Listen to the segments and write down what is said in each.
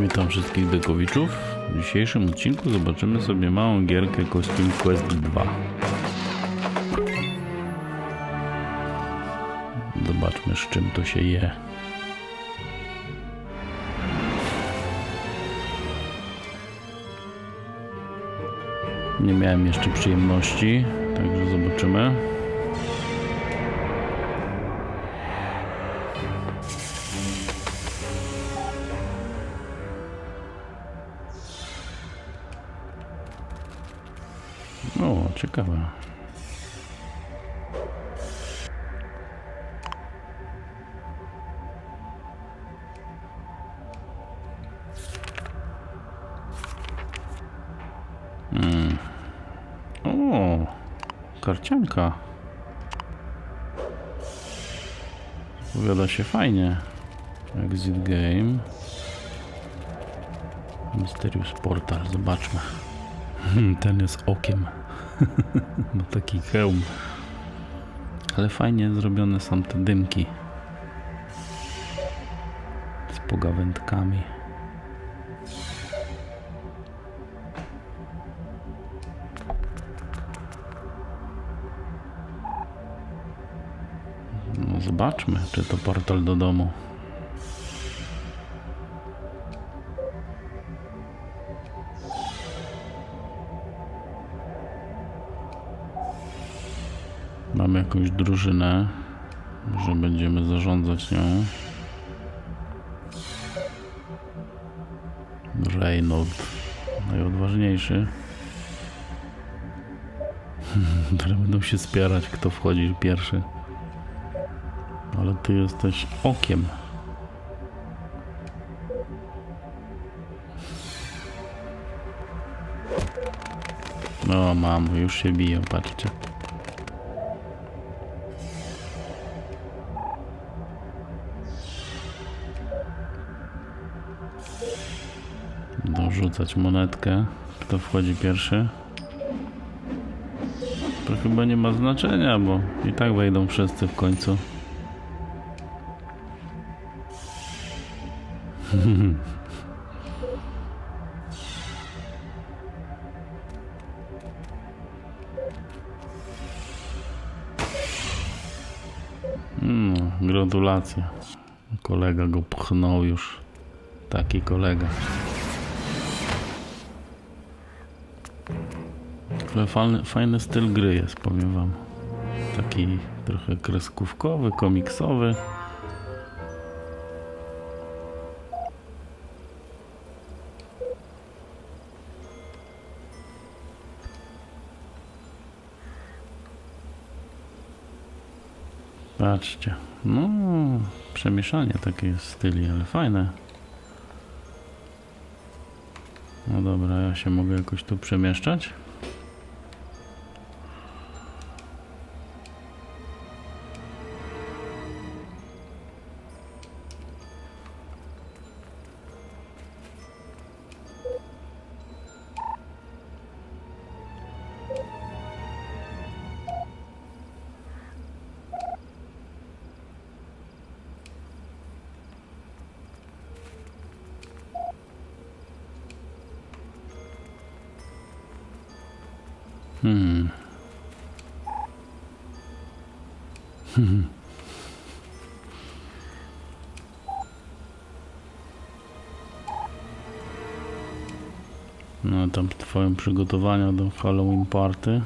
Witam wszystkich Dekowiczów. W dzisiejszym odcinku zobaczymy sobie małą gierkę Costume Quest 2. Zobaczmy z czym to się je. Nie miałem jeszcze przyjemności, także zobaczymy. Ciekawe. Mm. O, karcianka. Powiada się fajnie. Exit game. Mysterious Portal, zobaczmy. Ten jest okiem. Ma taki hełm. Ale fajnie zrobione są te dymki. Z pogawędkami. No zobaczmy, czy to portal do domu. Jakąś drużynę, że będziemy zarządzać nią. Reynold, najodważniejszy. Które będą się spierać, kto wchodzi pierwszy. Ale ty jesteś okiem. No mam, już się biją, patrzcie. Dorzucać monetkę. Kto wchodzi pierwszy? To chyba nie ma znaczenia, bo i tak wejdą wszyscy w końcu. No, gratulacje. Kolega go pchnął już. Taki kolega. Fajny, fajny styl gry jest, powiem wam. Taki trochę kreskówkowy, komiksowy. Patrzcie. No, przemieszanie takie jest styli, ale fajne. No dobra, ja się mogę jakoś tu przemieszczać? Hmm. No tam trwają przygotowania do Halloween party.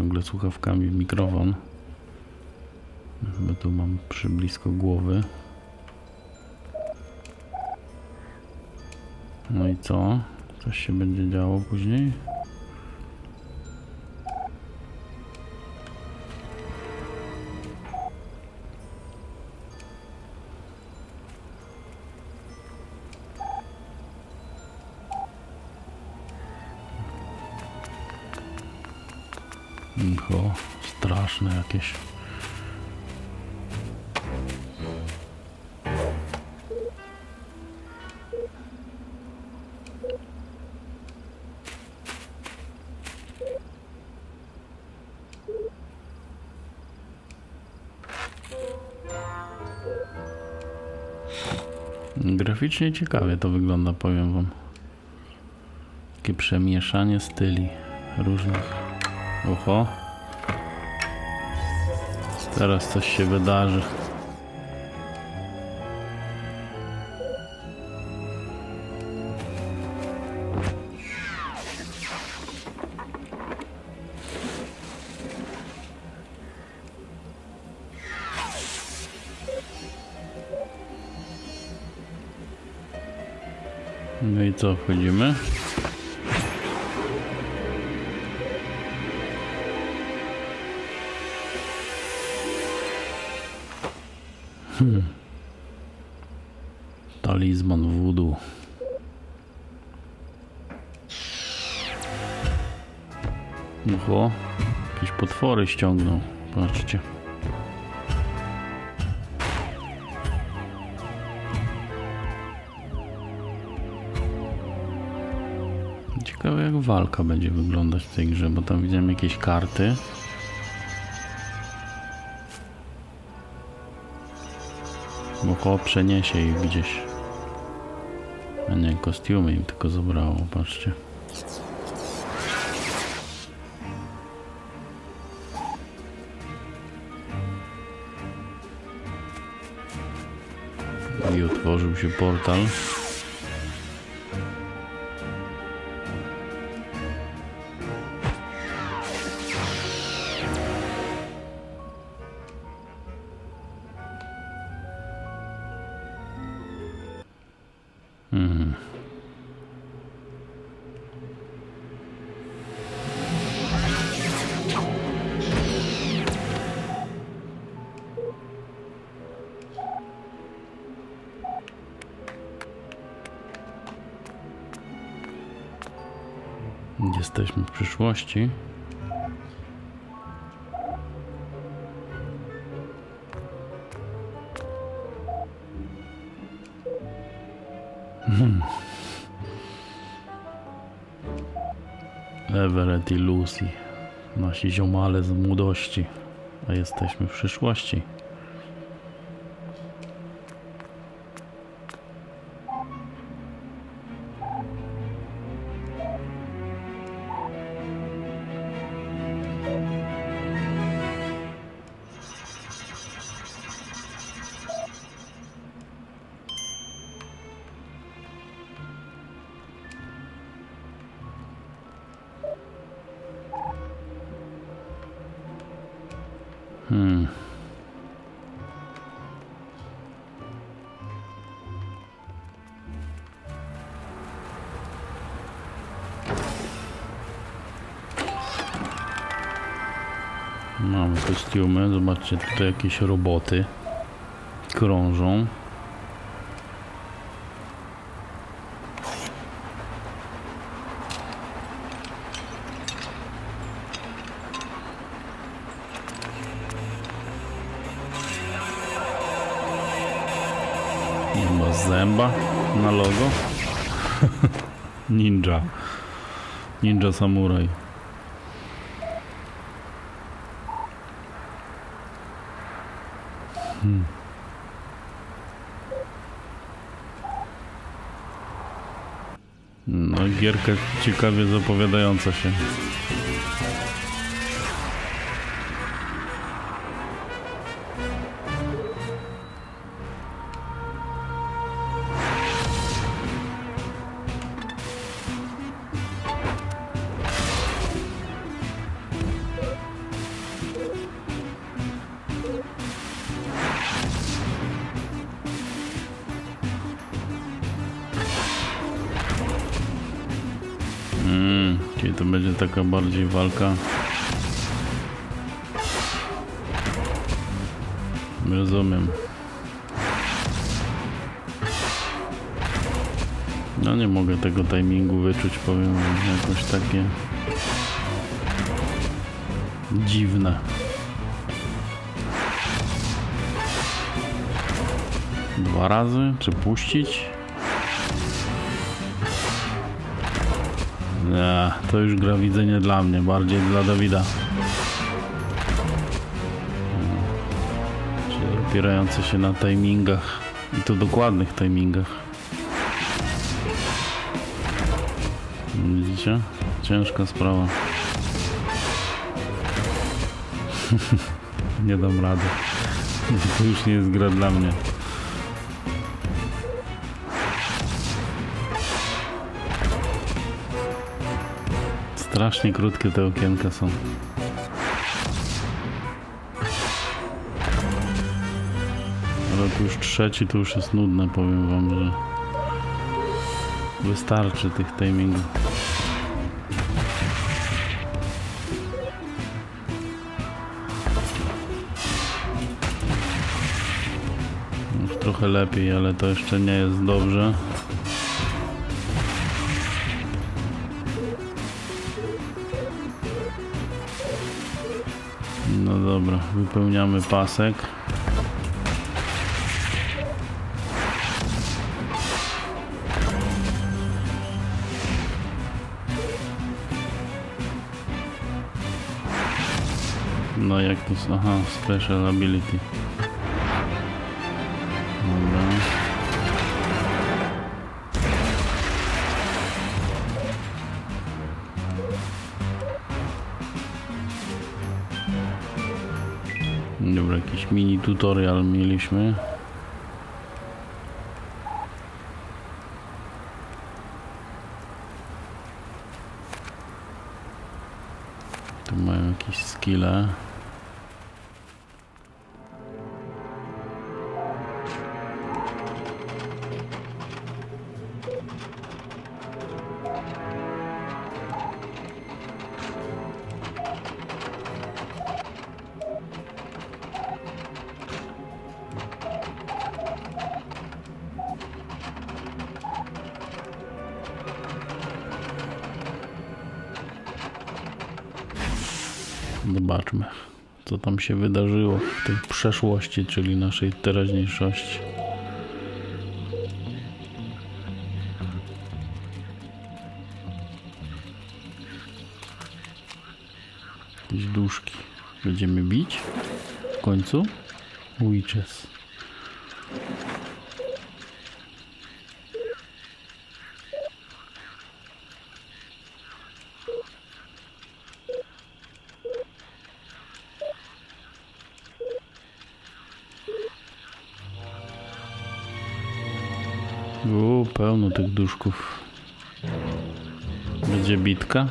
Ciągle słuchawkami w mikrofon. Bo tu mam przy blisko głowy. No i co? Coś się będzie działo później? tylko straszne jakieś. Graficznie ciekawie to wygląda, powiem wam. Takie przemieszanie styli różnych. Oho. Teraz coś się wydarzy. No i co, wchodzimy? Hmm. Talizman voodoo. Oho, jakieś potwory ściągnął. Patrzcie. Ciekawe jak walka będzie wyglądać w tej grze, bo tam widziałem jakieś karty. Bo przeniesie ich gdzieś. A nie, kostiumy im tylko zabrało, patrzcie. I otworzył się portal. Jesteśmy w przyszłości. Everett i Lucy. Nasi ziomale z młodości. A jesteśmy w przyszłości. Mamy kostiumy, zobaczcie tutaj jakieś roboty krążą. Ma zęba na logo. Ninja. Ninja Samurai. Hmm. No, gierka ciekawie zapowiadająca się. Będzie taka bardziej walka. Rozumiem. No nie mogę tego timingu wyczuć, powiem jakoś takie dziwne. Dwa razy? Czy puścić? Nie, to już gra widzenie dla mnie, bardziej dla Dawida. Hmm. Czy opierające się na timingach i to dokładnych timingach. Widzicie? Ciężka sprawa. nie dam rady. To już nie jest gra dla mnie. Strasznie krótkie te okienka są. Ale tu już trzeci to już jest nudne, powiem wam, że wystarczy tych timingów. Już trochę lepiej, ale to jeszcze nie jest dobrze. Wypełniamy pasek. No jak to... Aha, special ability. Mini tutorial mieliśmy. Tu mają jakieś skille. Zobaczmy, co tam się wydarzyło w tej przeszłości, czyli naszej teraźniejszości. Jakieś duszki. Będziemy bić w końcu? Witches. Pełno tych duszków. Będzie bitka.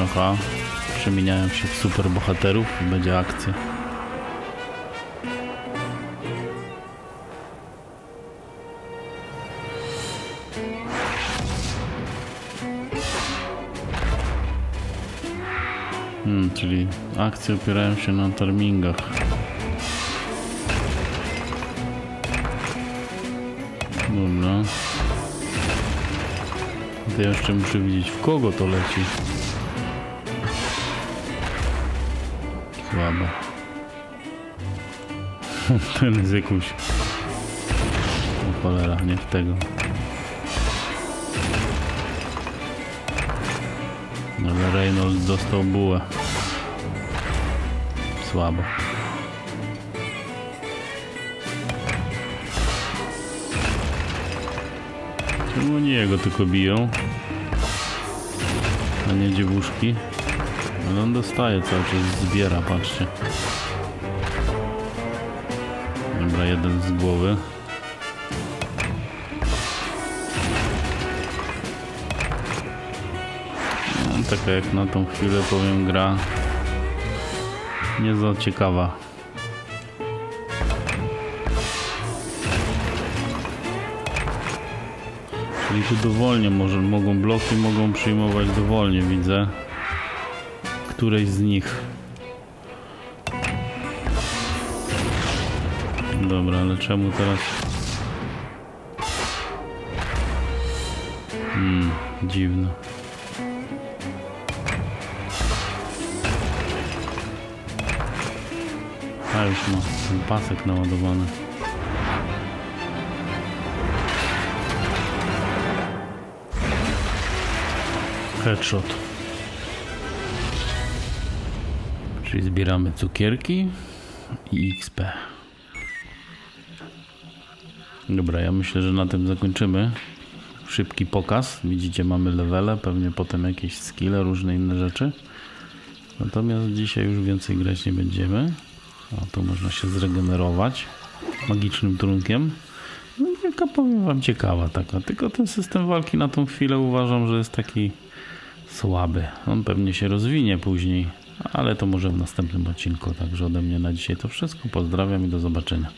Aha, przemieniają się w super bohaterów będzie akcja. Hmm, czyli akcje opierają się na termingach. To ja jeszcze muszę widzieć w kogo to leci. Słabo. Ten jest jakąś... O cholera, nie w tego. Ale Reynolds dostał bułę. Słabo. Czemu oni jego tylko biją? A nie dziewuszki? Ale on dostaje cały czas, zbiera, patrzcie. Dobra, jeden z głowy. No, taka jak na tą chwilę powiem gra nie za ciekawa. Czyli tu dowolnie może, mogą bloki mogą przyjmować dowolnie, widzę. Której z nich. Dobra, ale czemu teraz... Hmm, dziwne. A już ma ten pasek naładowany. Headshot. Czyli zbieramy cukierki i XP. Dobra, ja myślę, że na tym zakończymy. Szybki pokaz. Widzicie, mamy levele, pewnie potem jakieś skille, różne inne rzeczy. Natomiast dzisiaj już więcej grać nie będziemy. O, tu można się zregenerować magicznym trunkiem. No i taka powiem wam ciekawa taka. Tylko ten system walki na tą chwilę uważam, że jest taki słaby. On pewnie się rozwinie później, ale to może w następnym odcinku. Także ode mnie na dzisiaj to wszystko. Pozdrawiam i do zobaczenia.